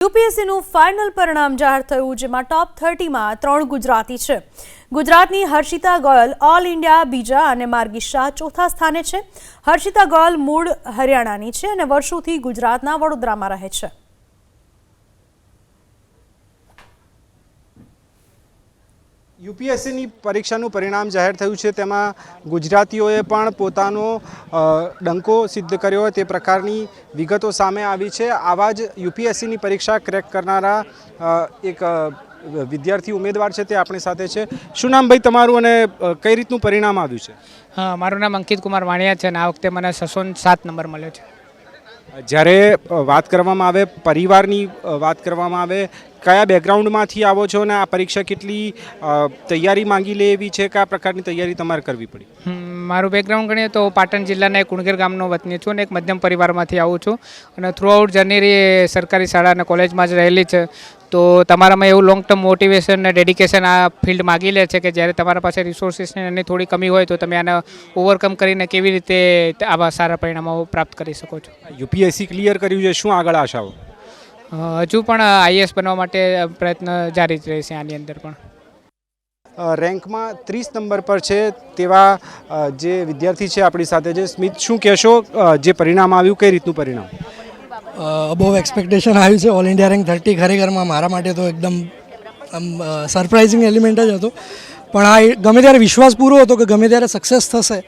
યુપીએસસીનું final પરિણામ જાહેર થયું, જેમાં ટોપ થર્ટીમાં ત્રણ ગુજરાતી છે. ગુજરાતની હર્ષિતા ગોયલ ઓલ ઇન્ડિયા બીજા અને માર્ગી શાહ ચોથા સ્થાને છે. હર્ષિતા ગોયલ મૂળ હરિયાણાની છે અને વર્ષોથી ગુજરાતના વડોદરામાં રહે છે. યુપીએસસીની પરીક્ષાનું પરિણામ જાહેર થયું છે. તેમાં ગુજરાતીઓએ પણ પોતાનો ડંકો સિદ્ધ કર્યો તે પ્રકારની વિગતો સામે આવી છે. આવા જ યુપીએસસીની પરીક્ષા ક્રેક કરનારા એક વિદ્યાર્થી ઉમેદવાર છે તે આપણી સાથે છે. શું નામ ભાઈ તમારું અને કઈ રીતનું પરિણામ આવ્યું છે? હા મારું નામ અંકિત કુમાર વાણિયા છે અને આ વખતે મને સસોન સાત નંબર મળ્યો છે. જ્યારે વાત કરવામાં આવે પરિવારની વાત કરવામાં આવે કયા બેકગ્રાઉન્ડમાંથી આવો છો અને આ પરીક્ષા કેટલી તૈયારી માંગી લે એવી છે કયા પ્રકારની તૈયારી તમારે કરવી પડી? મારું બેકગ્રાઉન્ડ ગણીએ તો પાટણ જિલ્લાના એક કુણગેર ગામનો વતની છું અને એક મધ્યમ પરિવારમાંથી આવું છું. અને થ્રુ આઉટ જર્ની સરકારી શાળા અને કોલેજમાં જ રહેલી છે. તો તમારામાં એવું લોંગ ટર્મ મોટિવેશન અને ડેડિકેશન આ ફિલ્ડ માગી લે છે કે જ્યારે તમારા પાસે રિસોર્સિસની એની થોડી કમી હોય તો તમે આને ઓવરકમ કરીને કેવી રીતે આવા સારા પરિણામો પ્રાપ્ત કરી શકો છો? યુપીએસસી ક્લિયર કર્યું છે શું આગળ આશાઓ હજુ પણ આઈએસ બનવા માટે પ્રયત્ન જારી જ રહેશે આની અંદર પણ. રેન્કમાં ત્રીસ નંબર પર છે તેવા જે વિદ્યાર્થી છે આપણી સાથે જે સ્મિત શું કહેશો? જે પરિણામ આવ્યું કઈ રીતનું પરિણામ? અબોવ એક્સપેક્ટેશન આવ્યું છે. ઓલ ઇન્ડિયા રેન્ક થર્ટી ખરેખરમાં મારા માટે તો એકદમ સરપ્રાઇઝિંગ એલિમેન્ટ જ હતો. પણ આ એ- ગમે ત્યારે વિશ્વાસ પૂરો હતો કે ગમે ત્યારે સક્સેસ થશે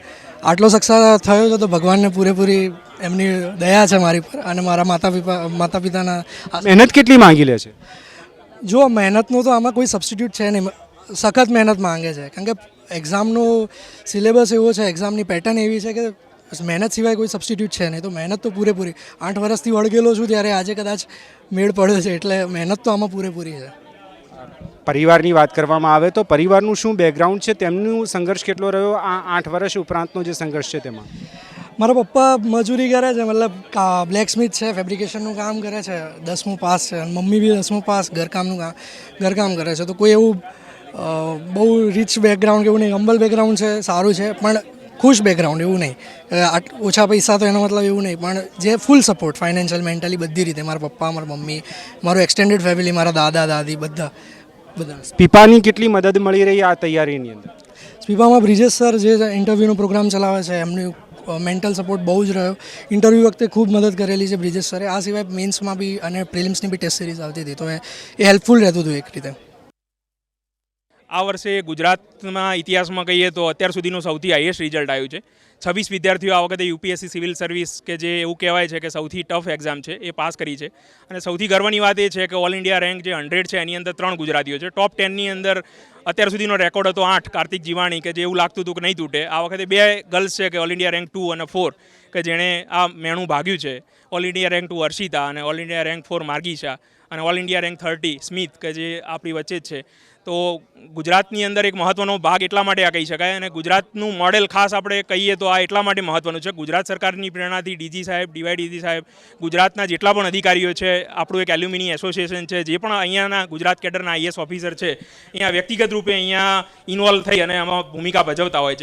આટલો સક્સેસ થયો છે તો ભગવાનને પૂરેપૂરી એમની દયા છે મારી પર અને મારા માતા પિતા માતા પિતાના મહેનત કેટલી માંગી લે છે? જો મહેનતનું તો આમાં કોઈ સબસ્ટિટ્યૂટ છે નહીં. સખત મહેનત માંગે છે. કારણ કે એક્ઝામનું સિલેબસ એવો છે એક્ઝામની પેટર્ન એવી છે કે મહેનત સિવાય કોઈ સબસ્ટિટ્યૂટ છે નહીં. તો મહેનત તો પૂરેપૂરી. આઠ વર્ષથી વળગેલો છું ત્યારે આજે કદાચ મેળ પડ્યો છે. એટલે મહેનત તો આમાં પૂરેપૂરી છે. પરિવારની વાત કરવામાં આવે તો પરિવારનું શું બેકગ્રાઉન્ડ છે? તેમનું સંઘર્ષ કેટલો રહ્યો? આ આઠ વર્ષ ઉપરાંતનો જે સંઘર્ષ છે તેમાં. મારા પપ્પા મજૂરી કરે છે, મતલબ બ્લેક સ્મિથ છે ફેબ્રિકેશનનું કામ કરે છે, દસમું પાસ છે મમ્મી બી દસમું પાસ, ઘરકામનું કામ ઘરકામ કરે છે. તો કોઈ એવું બહુ રિચ બેકગ્રાઉન્ડ એવું નહીં હમ્બલ બેકગ્રાઉન્ડ છે, સારું છે. પણ ખુશ બેકગ્રાઉન્ડ એવું નહીં. ઓછા પૈસા તો એનો મતલબ એવું નહીં પણ જે ફૂલ સપોર્ટ ફાઇનાન્શિયલ મેન્ટલી બધી રીતે મારા પપ્પા મારા મમ્મી મારું એક્સટેન્ડેડ ફેમિલી મારા દાદા દાદી બધા બધા. પીપાની કેટલી મદદ મળી રહી આ તૈયારીની અંદર? સ્પીપામાં બ્રિજેશ સર જે ઇન્ટરવ્યૂનો પ્રોગ્રામ ચલાવે છે એમની મેન્ટલ સપોર્ટ બહુ જ રહ્યો. ઇન્ટરવ્યૂ વખતે ખૂબ મદદ કરેલી છે બ્રિજેશ સરે. આ સિવાય મેન્સમાં બી અને પ્રિલિમ્સની બી ટેસ્ટ સિરીઝ આવતી હતી તો એ હેલ્પફુલ રહેતું હતું એક રીતે. આ વર્ષે ગુજરાતના ઇતિહાસમાં કહીએ તો અત્યાર સુધીનું સૌથી હાઈએસ્ટ રિઝલ્ટ આવ્યું છે. છવ્વીસ વિદ્યાર્થીઓ આ વખતે યુપીએસસી સિવિલ સર્વિસ કે જે એવું કહેવાય છે કે સૌથી ટફ એક્ઝામ છે, એ પાસ કરી છે. અને સૌથી ગર્વની વાત એ છે કે ઓલ ઇન્ડિયા રેન્ક જે હંડ્રેડ છે, એની અંદર ત્રણ ગુજરાતીઓ છે. ટોપ ટેનની અંદર અત્યાર સુધીનો રેકોર્ડ હતો આઠ, કાર્તિક જીવાણી કે જે એવું લાગતું હતું કે નહીં તૂટે. આ વખતે બે ગર્લ્સ છે કે ઓલ ઇન્ડિયા રેન્ક ટુ અને ફોર કે જેણે આ મેણું ભાગ્યું છે. All India rank two Harshita અને all India rank four Margisha. અને all India rank thirty Smit કે જે આપણી વચ્ચે જ છે. તો ગુજરાતની અંદર એક મહત્વનો ભાગ એટલા માટે આ કહી શકાય અને ગુજરાતનું મોડેલ ખાસ આપણે કહીએ તો આ એટલા માટે મહત્ત્વનું છે. ગુજરાત સરકારની પ્રેરણાથી ડીજી સાહેબ ડીવાય ડીજી સાહેબ, ગુજરાતના જેટલા પણ અધિકારીઓ છે, આપણું એક એલ્યુમિની એસોસિએશન છે, જે પણ અહીંયાના ગુજરાત કેડરના આઈએસ ઓફિસર છે, અહીંયા વ્યક્તિગત રૂપે અહીંયા ઇન્વોલ્વ થઈ અને આમાં ભૂમિકા ભજવતા હોય છે.